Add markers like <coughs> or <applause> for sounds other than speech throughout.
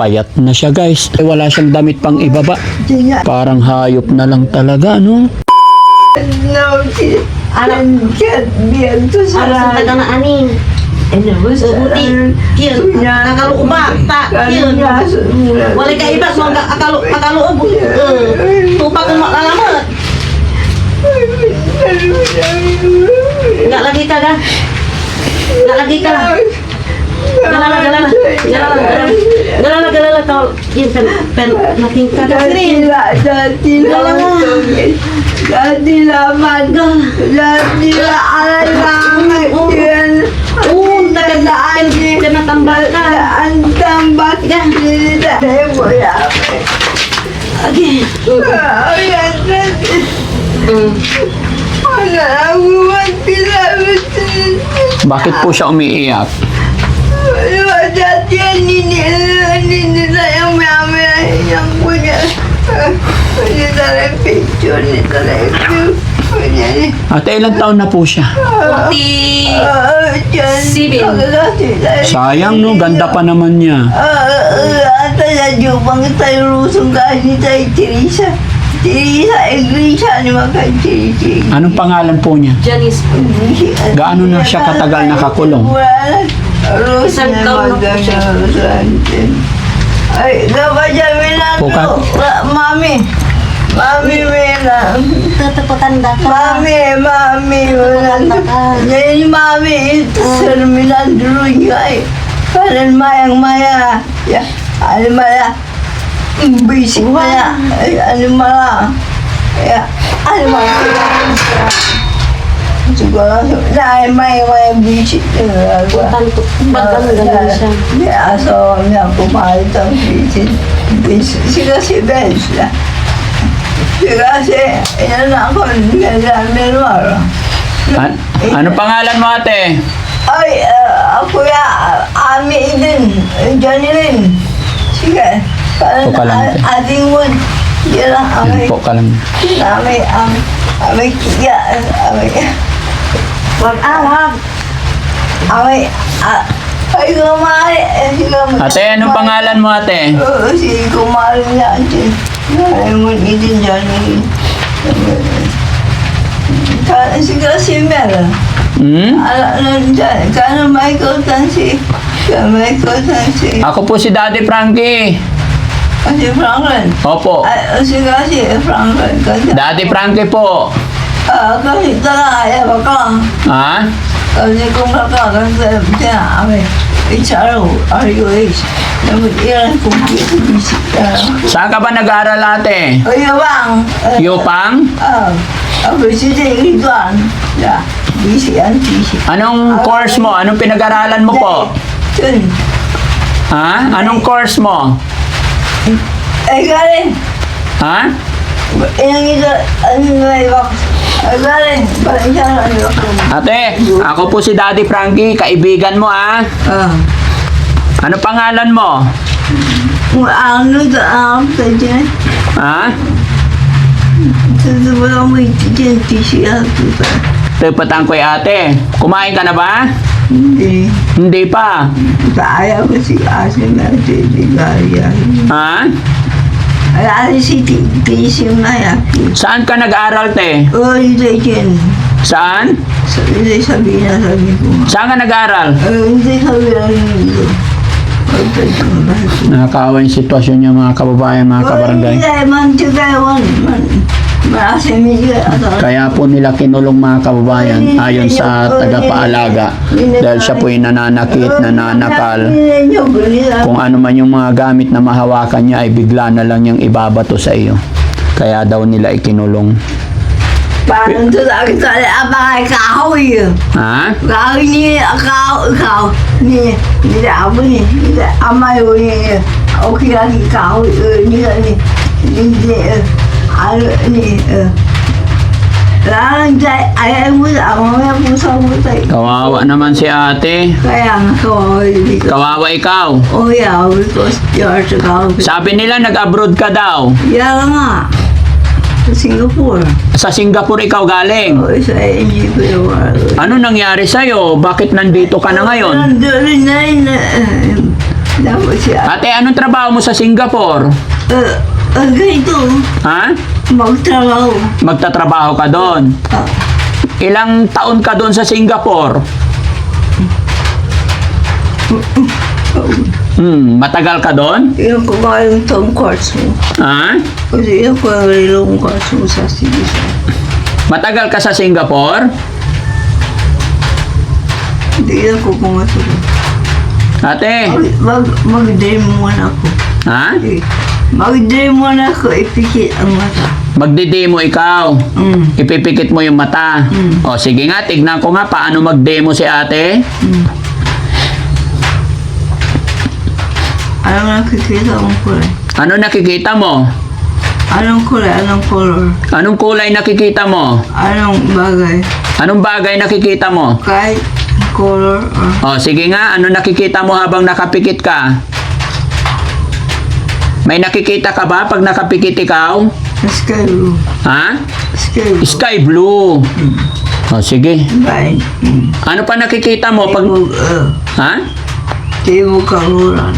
Payat na siya guys. Eh, Wala siyang damit pang ibaba. Parang hayop na lang talaga, no? No, Alam, can't be into Ara sa taga na aning. Ano ba sa Uti, yun, akalo ba, ta, yun. Wala ka iba, so ang akalo, akalo, uh, tupak mo alamat. Enggak lagi ka ga. Enggak lagi ka. Galala, galala, galala, galala, galala, tol. Yun, pen, pen, naking ka rin. Dati lang Dati laman Dati la alalangan yun Oo, nagandaan, ka natambal ka. Ang tambak Again. Ayan Mm. Wala ako magpilabot Bakit po siya umiiyak? Dati Ini tayo picture Ini tayo Punya ni Ate, ilang taon na po siya? Forty. Sibin. Sayang, no? Ganda pa naman niya. Ata na jupang tayo rusong kasi tayo Teresa. Teresa, Iglesia ni mga Teresa. Anong pangalan po niya? Janice. Gaano na siya katagal nakakulong? Isang taon na po siya. Ay, gaba dyan, Milano. Pukat. Wa- Mami. Mami, Milano. Tatapatanda ka. Mami, mami, Milano. Yan yung mami, ito Sir Milandro ay. Kanan mayang maya. Ya, ano maya? Basic maya. Ay, ano maya? Ya, ano maya? Siguro, dahil may may na Tanto. Ba't ang ganun siya? May aso niya pumalit ang. Basic. Sila si Benz na. Sila si, yan ako, ganyan, meron. An- ano pangalan mo, ate? Ay, uh, ako ya, Ami din, Johnny Lin. Sige. Parang Ito ka lang, te. ating wood. Yan lang, Yan amay. po ka lang. Amay, am, amay, kiya, amay. Wag ah, wag. Amay, ah, ay, kumari, eh, si kumari. Ate, anong pangalan mo, ate? Oo, si kumari niya, si, ay, mo, Lin. Ka- Sige, si Mel. Hmm? Ano, dyan, kano Michael Tansi? Ka Michael Tansi. Ako po si Daddy Frankie. Kasi Franklin. Opo. Ay, sige kasi Franklin. Daddy Frankie po. Ah, kasi talaga, ay, baka. Ha? Kasi kung baka, kasi, siya, amin, HRO, RUH. Namun, ilan kung kito. Saan ka ba nag-aaral, ate? O, yabang. Yupang? Ah, ako si Ridwan. Ya, bisik, ang bisik. Anong course mo? Anong pinag-aralan mo po? Yun. Ha? Anong course mo? Ay, galing. Ha? Inang ito, ano na iba? Ay, galing. Parang siya, ano ako. Ate, ako po si Daddy Frankie, kaibigan mo ah. Ah. Ano pangalan mo? Ano to, ang pwede. Ha? Tutubo lang mo ititin, tisi ako pa. Tepatan ko ate. Kumain ka na ba? Hindi. Hindi pa. Kaya ko si Asim na titigarya. Ha? Ay, si tisi na yaki. Saan ka nag-aral, te? Oh, hindi dyan. Saan? Hindi sabi na sabi ko. Saan ka nag-aral? Eh, Hindi sabi na ba? Nakakawa yung sitwasyon niya mga kababayan, mga kabarangay. Hindi, man, tigay, man, man. Kaya po nila kinulong mga kababayan ayon sa tagapaalaga dahil siya po yung nananakit, nananakal. Kung ano man yung mga gamit na mahawakan niya ay bigla na lang niyang ibabato sa iyo. Kaya daw nila ikinulong. Parang to sabi ko, abang ay kahoy. Ha? Kahoy ni, kahoy, kahoy. Ni, ni abo ni, ni amay ni, okay lang ni kahoy, eh, ni, ni, ni, ni, eh, ano, ni, eh. Lang dyan, ay, ay mo, mo tayo. Kawawa naman si ate. Kaya nga dito. Kawawa ikaw. Oh yeah, because the kahoy. Sabi nila nag-abroad ka daw. Yan nga. Sa Singapore. Sa Singapore ikaw galing. Oh, sa NG ko yung Ano nangyari sa'yo? Bakit nandito ka na ngayon? Nandun na yun. eh, Ate, anong trabaho mo sa Singapore? uh, uh, ganito, Ha? magtrabaho. Magtatrabaho ka doon. Ah, Ilang taon ka doon sa Singapore? Hmm, matagal ka doon? yun ko ba yung tong quartz mo? Ha? Kasi yun ko yung ilong quartz mo sa sibisa. Matagal ka sa Singapore? Hindi na ko pumatulog. Ate, Mag, mag-dream muna ako. ha? Eh, Mag-dream muna ako, ipikit ang mata. Magdi-demo ikaw. Mm. Ipipikit mo yung mata. Mm. O sige nga, tignan ko nga paano mag-demo si ate. Mm. Anong nakikita mong kulay? Ano nakikita mo? Anong kulay? Anong color? Anong kulay nakikita mo? Anong bagay? Anong bagay nakikita mo? Kahit color or O sige nga, ano nakikita mo habang nakapikit ka? May nakikita ka ba pag nakapikit ikaw? sky blue. Ha? Sky blue. Sky blue. O sige. Fine. Mm. Ano pa nakikita mo pag... Timog, uh, Ha? Timog Kaluran.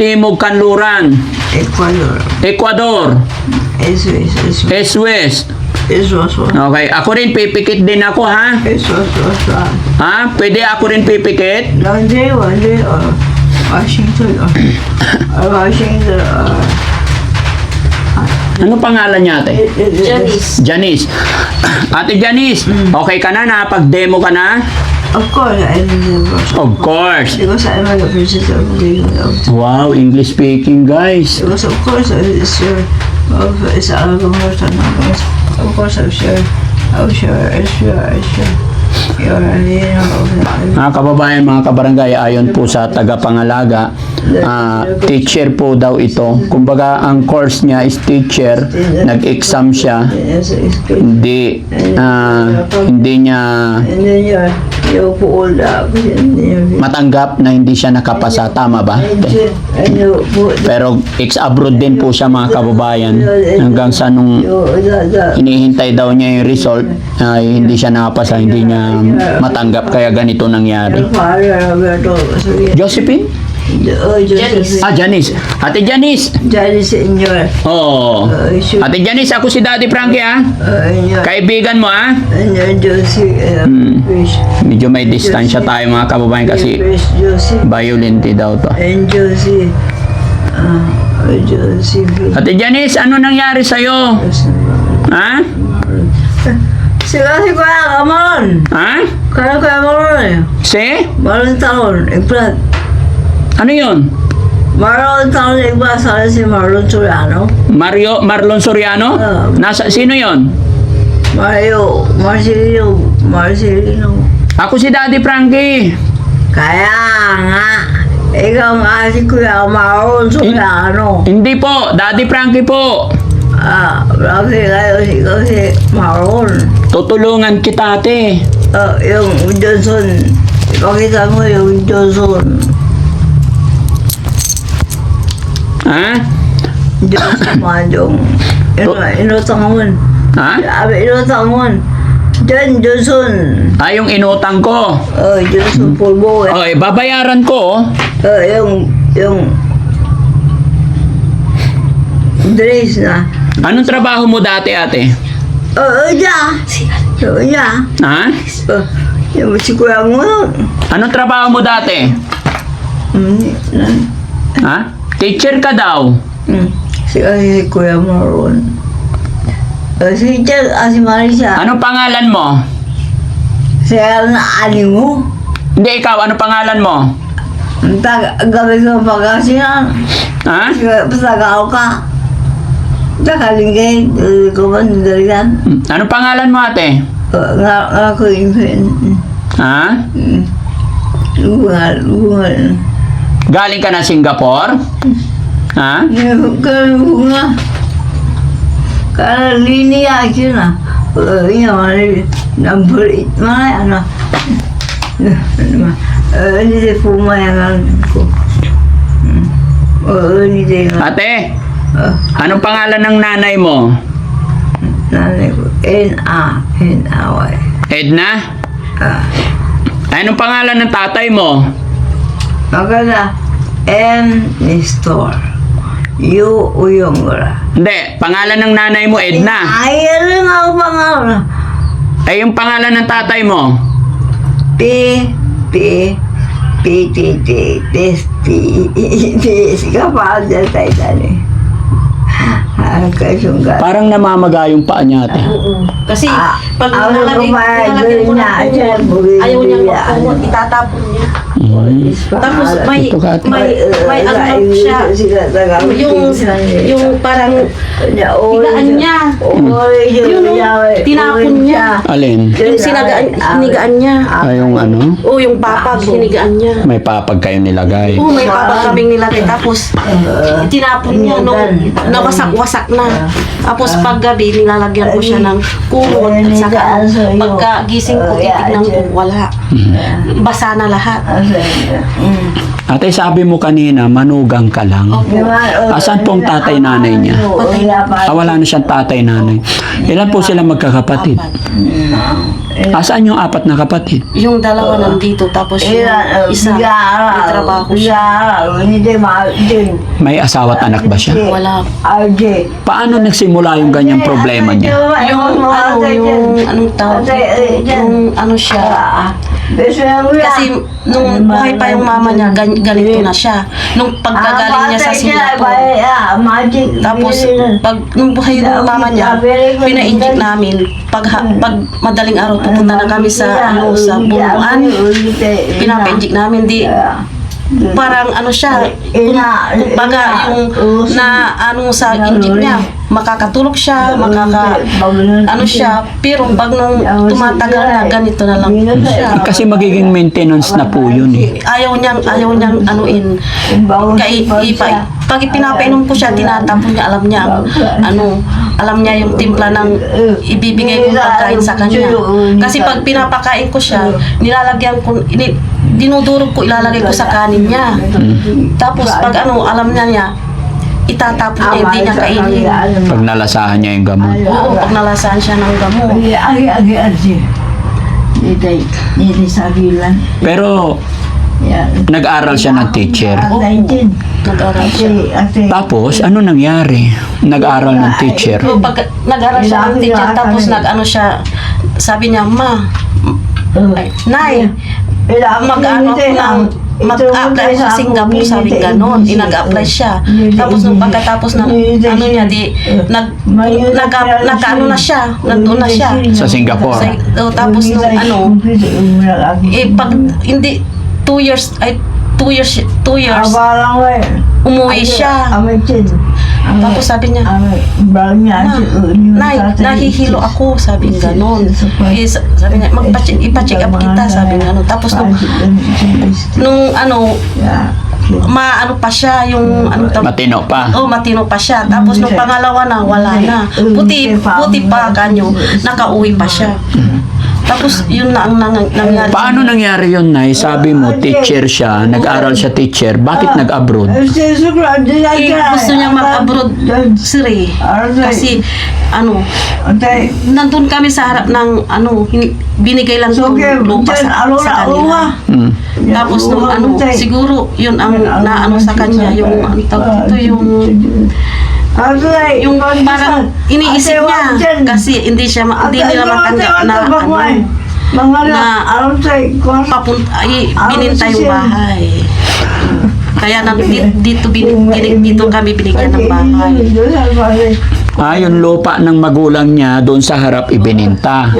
Timog Kanluran. Ecuador. Ecuador. Eswes. Eswes. Eswes. Okay, ako rin pipikit din ako ha. Eswes. Ha? Pwede ako rin pipikit? One day, or Washington, or, or Washington, or... Ano pangalan niya ate? Janice. Janice. <coughs> Ate Janice, okay ka na? Nakapag-demo ka na? Of course, I live Of course. Because I'm a princess of the Wow, English speaking guys. Because of course, it's your, of, it's or something. Of course, I'm sure, I'm sure, I'm sure, I'm sure. Mga kababayan, mga kabarangay, ayon po sa tagapangalaga, ah, teacher po daw ito. Kumbaga, ang course niya is teacher. Nag-exam siya. Hindi, ah, hindi niya matanggap na hindi siya nakapasa. Tama ba? Pero ex-abroad din po siya mga kababayan. Hanggang sa nung hinihintay daw niya yung result, ay hindi siya nakapasa, hindi niya matanggap. Kaya ganito nangyari. Josephine? Oh, Janice. Ah, Janice. Ate Janice. Janice in your, Oo. uh, should, Ate Janice, ako si Daddy Frankie ah. uh, your, Kaibigan mo ah. your Josie, uh, Hmm. Medyo may distansya tayo mga kababayan kasi Josie. violent daw to. And Josie, uh, Josie. Ate Janice, ano nangyari sa'yo? Ha? Sila si Kuya Kamaron. Ha? Kaya Kuya Kamaron eh. Si? Maroon taon. Ano yun? Maroon taon, iba sa si Marlon Soriano. Mario Marlon Soriano? Ah. Nasa sino yon? Mario, Marcelino, Marcelino. Ako si Daddy Frankie. Kaya nga, ikaw nga si Kuya Maroon Soriano. Hindi po, Daddy Frankie po. Ah, bakit kayo si ikaw si Maroon? Tutulungan kita ate. Ah, yung Johnson. Ipakita mo yung Johnson. Ha? Johnson Madong. Ino, inutang mo. Ha? Sabi, inutang mo. John Johnson. Ah, yung inutang ko. Oh, Johnson Pulbo. Eh. Oh, eh, babayaran ko. oh. Oh, yung, yung, dress na. Anong trabaho mo dati ate? Oh, oh, yeah. Oh, yeah. Ha? Oh, yung si Kuya mo. Anong trabaho mo dati? Hmm, Ha? Teacher ka daw. hmm, si, si Kuya Maroon. Oh, si Jan, ah, si Marisa. Anong pangalan mo? Si na ali mo. Hindi, ikaw. Ano pangalan mo? Tag, gabi ko pagkasinan. Ha? Pasagaw ka. Nakalinggay, ko ba nandaligan? Hmm, Anong pangalan mo ate? Nga, nga ko infin. Ha? Lugal, lugal. Galing ka na Singapore? Ha? Kalau nga. Kalau lini aja na. Ini mana number it mana ano. Ini dia puma yang aku. Ini dia. Ate, Oh, anong pangalan ng nanay mo? nanay ko. N A N A Y. Edna? Ah, Anong pangalan ng tatay mo? Maganda. and Nestor. Yu Uyongra. Hindi, pangalan ng nanay mo, Edna. Ay, ano nga ang pangalan? Ay, yung pangalan ng tatay mo. P, P, P, T, T, T, T, T, T, kapal dyan tayo. Ah, kasunggat. Parang namamaga yung paa niya, ate. Oo. Kasi Ah, pag ako nilalagay, kumain, nilalagay ko bumibili ayaw niyang yan. magkumot, itatapon niya. Mhm. Tapos may, Ito ka, ate. may, may ano lang siya. Yung, yung parang higaan niya. Yun, oh, tinapon niya. Alin? Yung sinagaan, hinigaan niya. Ay, yung ano? O yung papag, hinigaan niya. May papag kayo nilagay. Oo, may papag kaming nilagay. Tapos, tinapon niya nung nawasak-wasak na. Tapos paggabi, nilalagyan ko siya ng kumot. At saka, pagka gising ko, titignan ko, wala. Basa na lahat. Ate, sabi mo kanina, manugang ka lang. Asan pong tatay nanay niya? Ah, wala na siyang tatay nanay. Ilan po sila magkakapatid? Asaan yung apat na kapatid? Yung dalawa nandito, tapos yung isa, may trabaho siya. May asawa at anak ba siya? Wala. RJ. Paano nagsimula yung ganyang problema niya? Yung ano, yung anong tawag yung ano siya. Kasi nung buhay pa yung mama niya, gan- ganito na siya. Nung pagkagaling niya sa Singapore. Tapos, pag nung buhay ng mama niya, pina-inject namin. Pag, ha- pag madaling araw, pupunta na kami sa, ano, sa bunuan. Pinapa-inject namin. Di, parang ano siya, kumbaga yung na ano sa inject niya, makakatulog siya, makaka, ano siya, pero pag nung tumatagal na, ganito na lang siya. Kasi magiging maintenance na po yun eh. Ayaw niyang, ayaw niyang anuin. Kay, ipa, pag pinapainom ko siya, tinatapon niya, alam niya, ano, alam niya yung timpla ng ibibigay kong pagkain sa kanya. Kasi pag pinapakain ko siya, nilalagyan ko, ini, dinudurog ko, ilalagay ko sa kanin niya. Tapos pag ano, alam niya niya, itatapon niya, hindi niya kainin. Pag nalasahan niya yung gamot. Oo, pag nalasaan siya ng gamot. Agi, agi, agi. Dito, dito sa. Pero Yan. nag-aral siya ng teacher. Nag-aral siya. Tapos, ano nangyari? Nag-aral ng teacher. Pag nag-aral siya ng teacher, tapos nag-ano siya, sabi niya, Ma, ay, Nay, mag-ano ko ng mag-apply sa Singapore, sabi ganon. Inag-apply siya. Tapos nung pagkatapos ng ano niya, di, nag, nag, nag, ano na siya, nandun na siya. Sa Singapore. Sa, oh, tapos nung ano, eh, pag, hindi, two years, ay, two years, two years, umuwi siya. Tapos sabi niya, Ma, Nay, nahihilo ako, sabi ng ganon. Eh, sa- sabi niya, magpa-check, ipa-check up kita, sabi ng ganon. Tapos nung, nung ano, maano pa siya, yung ano tawag- Matino pa. Oh, matino pa siya. Tapos nung pangalawa na, wala na. Puti, puti pa kanyo, nakauwi pa siya. Tapos yun na ang nang, nangyari. Paano nangyari yun, Nay? Sabi mo, teacher siya, nag-aral siya teacher. Bakit nag-abroad? Eh, gusto niya mag-abroad, sir eh. Kasi, ano, nandun kami sa harap ng, ano, binigay lang So, yung okay, lupa sa, sa kanila. Hmm. Tapos nung ano, siguro yun ang naano sa kanya, yung ano tawag dito, yung yung parang iniisip niya kasi hindi siya ma- hindi nila matanggap na ano na papunta ay bininta yung bahay. Kaya nang di- dito bin, bin- dito kami binigyan ng bahay. Ah, yung lupa ng magulang niya doon sa harap ibininta.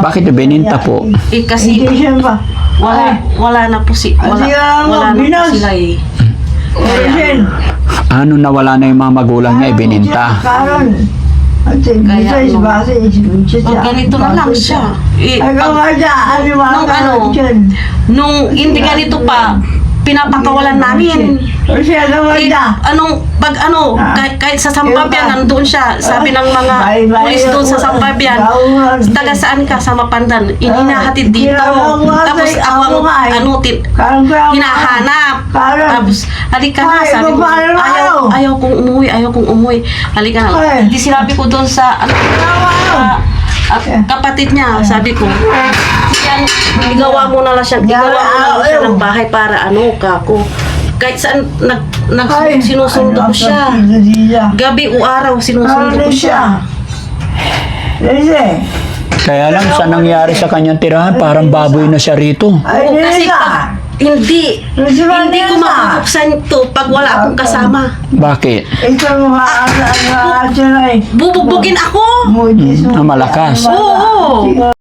Bakit ibininta po? Eh kasi wala wala na po si wala, wala na po sila eh. Ano nawala na yung mga magulang niya ibininta? Kaya ano, O ganito na lang siya. Eh, pag- nung ano, nung hindi ganito pa, pinapakawalan namin. Eh, anong, pag ano, kahit, kahit sa Sampabian, nandun siya. Sabi ng mga pulis doon sa Sampabian, taga saan ka sa Mapandan? Inihahatid dito. Tapos ako ang ano, tin, hinahanap. Tapos, halika na, sabi ko, ayaw, ayaw kong umuwi, ayaw kong umuwi. Halika na. Hindi sinabi ko doon sa, ano, sa, ah, kapatid niya, sabi ko, igawa mo na lang siya, igawa mo na lang siya ng bahay para ano, kako. Kahit saan nag, nag ano ko siya. Gabi o araw, sinusunod Ano ko siya? siya. Kaya lang sa nangyari sa kanyang tirahan, parang baboy na siya rito. Ay, Oo, kasi pag, hindi, hindi ko mabubuksan to pag wala akong kasama. Bakit? Ito mga ano, ano, ano, Bubugbugin ako! Hmm, ah, malakas. Oo.